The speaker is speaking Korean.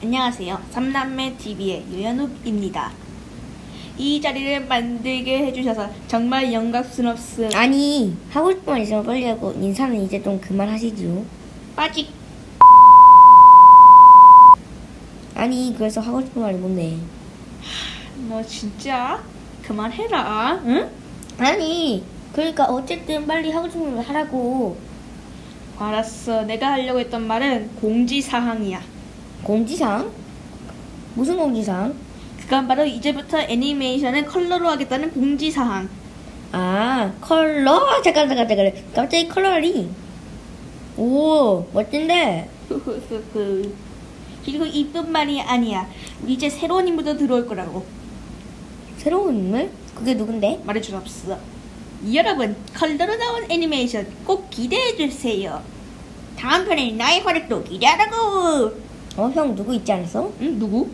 안녕하세요. 삼남매 TV의 유연욱입니다. 이 자리를 만들게 해주셔서 정말 영광스럽습니다. 아니 하고 싶은 말 있으면 빨리 하고 인사는 이제 좀 그만하시죠 빠직. 아니 그래서 하고 싶은 말이 뭔데 너 진짜 그만해라. 응? 아니 그러니까 어쨌든 빨리 하고 싶은 말 하라고 알았어. 내가 하려고 했던 말은 공지사항이야. 공지사항? 무슨 공지사항? 그건 바로 이제부터 애니메이션을 컬러로 하겠다는 공지사항. 아 컬러? 잠깐 잠깐 잠깐 갑자기 컬러리 오 멋진데. 그리고 이뿐만이 아니야. 이제 새로운 인물도 들어올 거라고. 새로운 인물? 그게 누군데? 말해줄 수 없어. 여러분, 컬러로 나온 애니메이션 꼭 기대해주세요. 다음 편에 나의 활약도 기대하라고! 어 형 누구 있지 않았어? 응, 누구?